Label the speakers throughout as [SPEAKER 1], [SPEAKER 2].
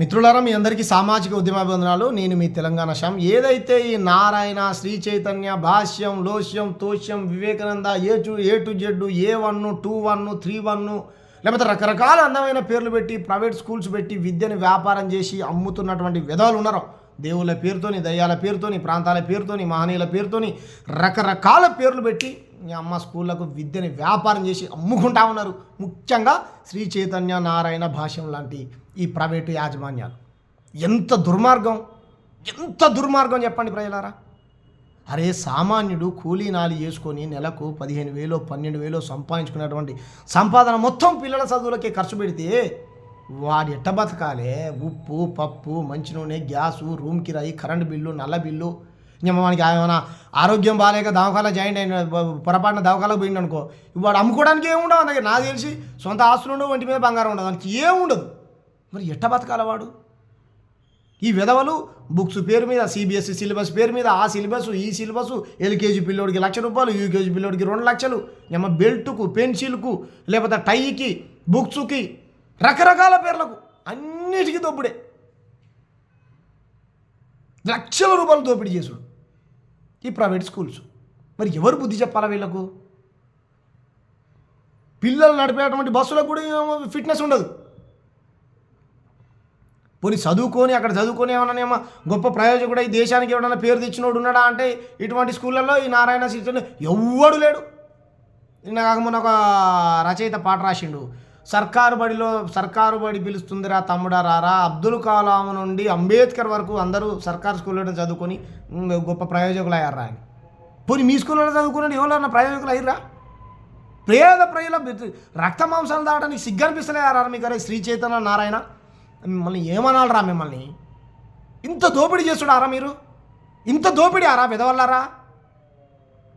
[SPEAKER 1] మిత్రులారా మీ అందరికీ సామాజిక ఉద్యమాభివందనాలు. నేను మీ తెలంగాణ శ్యామ్. ఏదైతే ఈ నారాయణ శ్రీ చైతన్య భాష్యం లోష్యం తోష్యం Vivekananda A to A to Z A one two one three one లేకపోతే రకరకాల అందమైన పేర్లు పెట్టి ప్రైవేట్ స్కూల్స్ పెట్టి విద్యను వ్యాపారం చేసి అమ్ముతున్నటువంటి విధాలు ఉన్నారు. దేవుళ్ళ పేరుతోని దయ్యాల పేరుతోని ప్రాంతాల పేరుతోని మహనీయుల పేరుతోని రకరకాల పేర్లు పెట్టి అమ్మ స్కూళ్ళకు విద్యని వ్యాపారం చేసి అమ్ముకుంటా ఉన్నారు. ముఖ్యంగా శ్రీ చైతన్య నారాయణ భాష్యం లాంటి ఈ ప్రైవేటు యాజమాన్యాలు. ఎంత దుర్మార్గం ఎంత దుర్మార్గం చెప్పండి ప్రజలారా? అరే సామాన్యుడు కూలీ నాలి చేసుకొని నెలకు పదిహేను వేలు పన్నెండు వేలు సంపాదించుకున్నటువంటి సంపాదన మొత్తం పిల్లల చదువులకే ఖర్చు పెడితే వాడు ఎట్ట బతకాలే? ఉప్పు పప్పు మంచి నూనె గ్యాసు రూమ్ కిరాయి కరెంటు బిల్లు నల్ల బిల్లు మనకి ఏమైనా ఆరోగ్యం బాగాలేక దవాఖానా జాయింట్ అయిన పొరపాటున దవాఖాలకు పోయిండు అనుకో వాడు అమ్ముకోవడానికి ఏముండవు అందుకే నాకు తెలిసి సొంత ఆస్తులు ఉండవు ఒంటి మీద బంగారం ఉండదు. దానికి ఏముండదు మరి ఎట్ట బతకాల వాడు? ఈ విధవలు బుక్స్ పేరు మీద సిబిఎస్ఈ సిలబస్ పేరు మీద ఆ సిలబస్ ఈ సిలబస్ ఎల్కేజీ పిల్లోడికి లక్ష రూపాయలు యూకేజీ పిల్లోడికి రెండు లక్షలు ఏమో బెల్ట్కు పెన్సిల్కు లేకపోతే టైకి బుక్స్కి రకరకాల పేర్లకు అన్నిటికీ దోపిడే లక్షల రూపాయలు దోపిడీ చేసుడు. ఈ ప్రైవేట్ స్కూల్స్. మరి ఎవరు బుద్ధి చెప్పాలా వీళ్ళకు? పిల్లలు నడిపేటువంటి బస్సులకు కూడా ఏమో ఫిట్నెస్ ఉండదు. పోనీ చదువుకొని అక్కడ చదువుకొని ఏమన్నా ఏమో గొప్ప ప్రయోజకుడు ఈ దేశానికి ఎవడన్నా పేరు తెచ్చినోడు ఉన్నాడా అంటే ఇటువంటి స్కూళ్ళల్లో ఈ నారాయణ శిక్షణ ఎవ్వడు లేడు? నిన్న మొన్న ఒక రచయిత పాట రాసిండు. సర్కారు బడిలో సర్కారు బడి పిలుస్తుందిరా తమ్ముడా రారా. అబ్దుల్ కలాం నుండి అంబేద్కర్ వరకు అందరూ సర్కారు స్కూల్లో చదువుకొని గొప్ప ప్రయోజకులు అయ్యారా అని పోనీ మీ స్కూల్లో చదువుకున్న ఎవరన్నా ప్రయోజకులు అయ్యారా పేద ప్రజల రక్త మాంసాలు దాటానికి సిగ్గనిపిస్తలేరా మీకు అరే శ్రీ చైతన్య నారాయణ? మిమ్మల్ని ఏమనాలరా మిమ్మల్ని? ఇంత దోపిడీ చేస్తున్నారా మీరు? ఇంత దోపిడీ ఆరా పెదవల్లారా?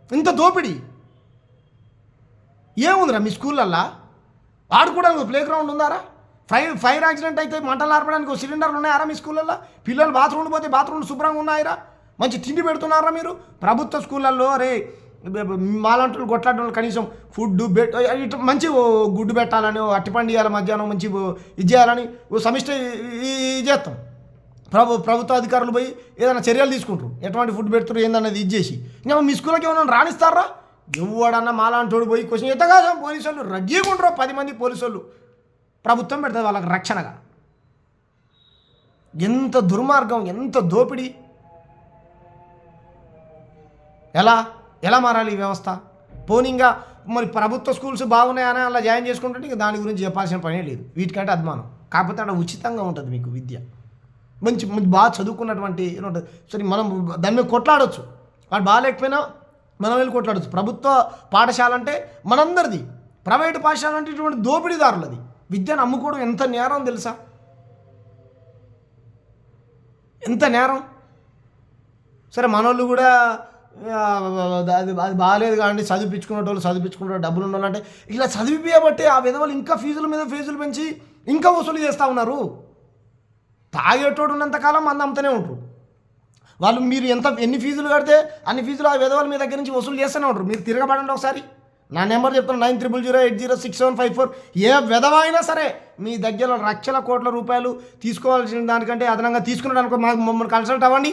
[SPEAKER 1] ఇంత దోపిడీ? ఏముందిరా మీ స్కూళ్ళల్లో? ఆడుకోవడానికి ప్లే గ్రౌండ్ ఉందారా? ఫైర్ ఫైర్ యాక్సిడెంట్ అయితే మంటలు ఆర్పడానికి సిలిండర్లు ఉన్నాయారా మీ స్కూళ్ళల్లో? పిల్లలు బాత్రూమ్లు పోతే బాత్రూమ్లు శుభ్రంగా ఉన్నాయిరా? మంచి తిండి పెడుతున్నారా మీరు? ప్రభుత్వ స్కూళ్ళల్లో రే మాలంటలు కొట్లాడటం కనీసం ఫుడ్ బెట్ ఇట్లా మంచి గుడ్డు పెట్టాలని అట్టిపండి ఇవ్వాలి మధ్యాహ్నం మంచి ఇది చేయాలని ఓ సమిష్టి ఇది చేస్తాం. ప్రభు ప్రభుత్వ అధికారులు పోయి ఏదైనా చర్యలు తీసుకుంటారు. ఎటువంటి ఫుడ్ పెడుతున్నారు ఏందన్నది ఇది చేసి. ఇంకా మీ స్కూల్కి ఏమైనా రాణిస్తారా? ఎవడన్నా మాలాంటోడు పోయి క్వశ్చన్ ఎంతగా పోలీసు వాళ్ళు ఉంటారు పది మంది పోలీసు వాళ్ళు ప్రభుత్వం పెడుతుంది వాళ్ళకి రక్షణగా. ఎంత దుర్మార్గం ఎంత దోపిడీ. ఎలా? ఎలా మారాలి ఈ వ్యవస్థ? పోనీగా మరి ప్రభుత్వ స్కూల్స్ బాగున్నాయని అలా జాయిన్ చేసుకుంటుంటే ఇంకా దాని గురించి చెప్పాల్సిన పనే లేదు. వీటికంటే అద్మానం కాకపోతే అక్కడ ఉచితంగా ఉంటుంది మీకు విద్య. మంచి మంచి బాగా చదువుకున్నటువంటి ఏదో ఉంటుంది. సరే మనం దాని మీద కొట్లాడొచ్చు. వాడు బాగాలేకపోయినా మనం వెళ్ళి కొట్లాడచ్చు. ప్రభుత్వ పాఠశాల అంటే మనందరిది. ప్రైవేట్ పాఠశాల అంటే ఇటువంటి దోపిడీదారులది. విద్యను అమ్ముకోవడం ఎంత నేరం తెలుసా? ఎంత నేరం? సరే మనోళ్ళు కూడా అది అది బాగాలేదు కానీ చదివించుకునే వాళ్ళు చదివించుకునే డబ్బులు ఉన్న వాళ్ళు అంటే ఇలా చదివిపోయబట్టి ఆ విధవలు ఇంకా ఫీజుల మీద ఫీజులు పెంచి ఇంకా వసూలు చేస్తూ ఉన్నారు. తాగేటోడు ఉన్నంతకాలం మంది అమ్ముతూనే ఉంటారు వాళ్ళు మీరు ఎంత ఎన్ని ఫీజులు కడితే అన్ని ఫీజులు ఆ విధవాళ్ళు మీ దగ్గర నుంచి వసూలు చేస్తూనే ఉంటారు. మీరు తిరగబడండి ఒకసారి. నా నెంబర్ చెప్తాను nine triple zero eight zero six seven five four. ఏ విధవ అయినా సరే మీ దగ్గర లక్షల కోట్ల రూపాయలు తీసుకోవాల్సిన దానికంటే అదనంగా తీసుకున్నాడు మాకు మమ్మల్ని కన్సల్ట్ అవ్వండి.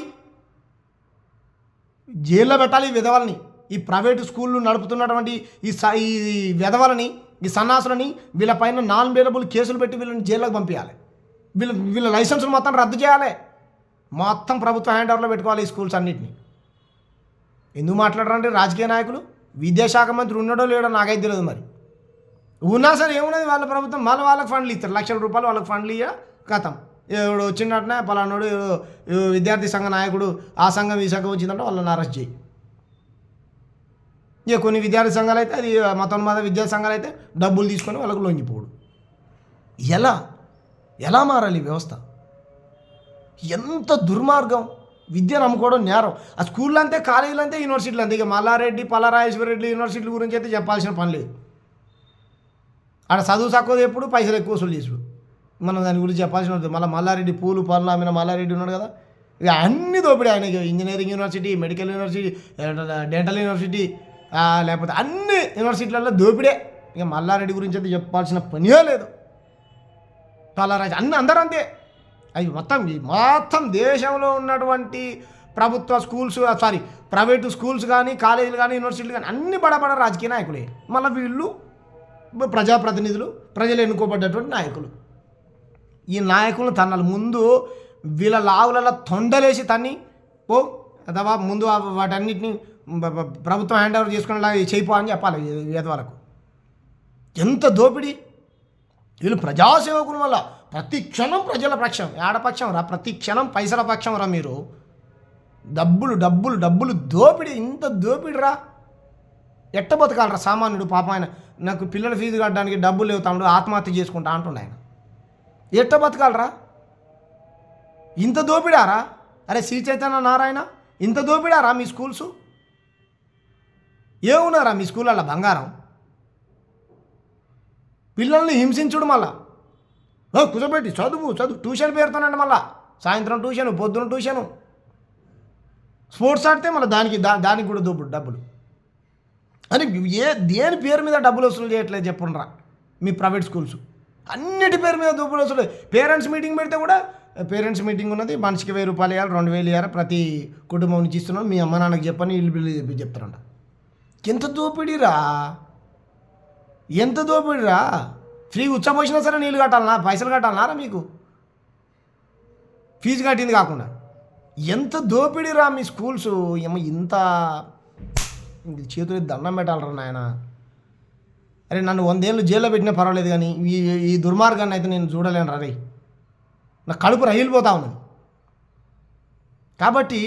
[SPEAKER 1] జైల్లో పెట్టాలి ఈ విధవలని. ఈ ప్రైవేటు స్కూళ్ళు నడుపుతున్నటువంటి ఈ స ఈ విధవలని ఈ సన్నాసులని వీళ్ళపైన నాన్ బేరబుల్ కేసులు పెట్టి వీళ్ళని జైల్లోకి పంపించాలి వీళ్ళ వీళ్ళ లైసెన్సులు మొత్తం రద్దు చేయాలి. మొత్తం ప్రభుత్వ హ్యాండ్ ఓవర్లో పెట్టుకోవాలి ఈ స్కూల్స్ అన్నింటినీ. ఎందుకు మాట్లాడరండి రాజకీయ నాయకులు? విద్యాశాఖ మంత్రి ఉన్నాడో లేడో నాకైతే తెలియదు మరి. ఉన్నా సరే ఏమున్నది వాళ్ళ ప్రభుత్వం? మళ్ళీ వాళ్ళకి ఫండ్లు ఇస్తారు. లక్షల రూపాయలు వాళ్ళకి ఫండ్లు ఇయ్య కథం. ఎవడు వచ్చినట్టునే పలానాడు విద్యార్థి సంఘ నాయకుడు ఆ సంఘం ఈ సంఘం వచ్చిందంటే వాళ్ళని అరెస్ట్ చేయి. ఇక కొన్ని విద్యార్థి సంఘాలు అయితే అది మతోన్మాద విద్యా సంఘాలు అయితే డబ్బులు తీసుకొని వాళ్ళకు లొంగిపోడు ఎలా? ఎలా మారాలి ఈ వ్యవస్థ? ఎంత దుర్మార్గం. విద్య నమ్ముకోవడం నేరం. ఆ స్కూళ్ళు అంతే కాలేజీలు అంతే యూనివర్సిటీలు అంతే ఇక మల్లారెడ్డి పల్లారాజేశ్వర రెడ్డి యూనివర్సిటీల గురించి అయితే చెప్పాల్సిన పని లేదు. ఆడ చదువు తక్కువ ఎప్పుడు పైసలు ఎక్కువ వసూలు చేసుడు మనం దాని గురించి చెప్పాల్సిన మళ్ళీ మల్లారెడ్డి పూలు పనులు ఆమె మల్లారెడ్డి ఉన్నాడు కదా. ఇక అన్ని దోపిడీ ఆయన engineering university medical university dental university లేకపోతే అన్ని యూనివర్సిటీలలో దోపిడే. ఇక మల్లారెడ్డి గురించి అయితే చెప్పాల్సిన పనియో లేదు. పల్లారాజ్ అన్ని అందరూ అంతే. అవి మొత్తం మొత్తం దేశంలో ఉన్నటువంటి ప్రభుత్వ స్కూల్స్ సారీ ప్రైవేటు స్కూల్స్ కానీ కాలేజీలు కానీ యూనివర్సిటీలు కానీ అన్ని బడబడ రాజకీయ నాయకులే. మళ్ళీ వీళ్ళు ప్రజాప్రతినిధులు ప్రజలు ఎన్నుకోబడ్డటువంటి నాయకులు. ఈ నాయకులను తన్నాలి ముందు వీళ్ళ లావులలో తొండలేసి తన్ని ఓ అదవా ముందు వాటన్నిటిని ప్రభుత్వం హ్యాండ్ ఓవర్ చేసుకునేలా చేయిపో అని చెప్పాలి వేదవాళ్ళకు. ఎంత దోపిడీ! వీళ్ళు ప్రజాసేవకుల వల్ల ప్రతి క్షణం ప్రజల పక్షం ఏడపక్షం రా ప్రతి క్షణం పైసల పక్షం రా మీరు. డబ్బులు డబ్బులు డబ్బులు దోపిడి ఇంత దోపిడి రా. ఎట్ట బతకాలరా సామాన్యుడు పాపం ఆయన. నాకు పిల్లల ఫీజు కట్టడానికి డబ్బులు లేవు తమ్ముడు ఆత్మహత్య చేసుకుంటా అంటుండ ఆయన. ఎట్ట బతకాలరా ఇంత దోపిడారా అరే శ్రీ చైతన్య నారాయణ ఇంత దోపిడారా మీ స్కూల్స్? ఏమున్నారా మీ స్కూళ్ళల్లో బంగారం? పిల్లల్ని హింసించుడు మళ్ళా. ఓ చదువు చదువు ట్యూషన్ పేరుతోనండి మళ్ళా. సాయంత్రం ట్యూషన్ పొద్దున ట్యూషను. స్పోర్ట్స్ ఆడితే మళ్ళీ దానికి దా దానికి కూడా దోపుడు డబ్బులు. అని ఏ దేని పేరు మీద డబ్బులు వసూలు చేయట్లేదు చెప్పుండ్రా. మీ ప్రైవేట్ స్కూల్స్. అన్నిటి పేరు మీద డబ్బులు వసూలు. పేరెంట్స్ మీటింగ్ పెడితే కూడా పేరెంట్స్ మీటింగ్ ఉన్నది మనిషికి వెయ్యి రూపాయలు ఇవ్వాలి రెండు వేలు ఇవ్వాలి ప్రతి కుటుంబం నుంచి ఇస్తున్నాం మీ అమ్మ నాన్నకి చెప్పని ఇల్లు బిల్లు చెప్పి చెప్తారంట. ఎంత దోపిడీరా? ఎంత దోపిడిరా? ఫ్రీ ఉచ్చపోసినా సరే నీళ్ళు కట్టాలనా? పైసలు కట్టాలనారా మీకు? ఫీజు కట్టింది కాకుండా. ఎంత దోపిడిరా మీ స్కూల్స్? ఏమో ఇంత చేతులు దండం పెట్టాలరా నాయన. అరే నన్ను వందేళ్ళు జైల్లో పెట్టినా పర్వాలేదు కానీ ఈ ఈ దుర్మార్గాన్ని అయితే నేను చూడలేను రే. నా కడుపు రగిలిపోతా ఉన్నది. కాబట్టి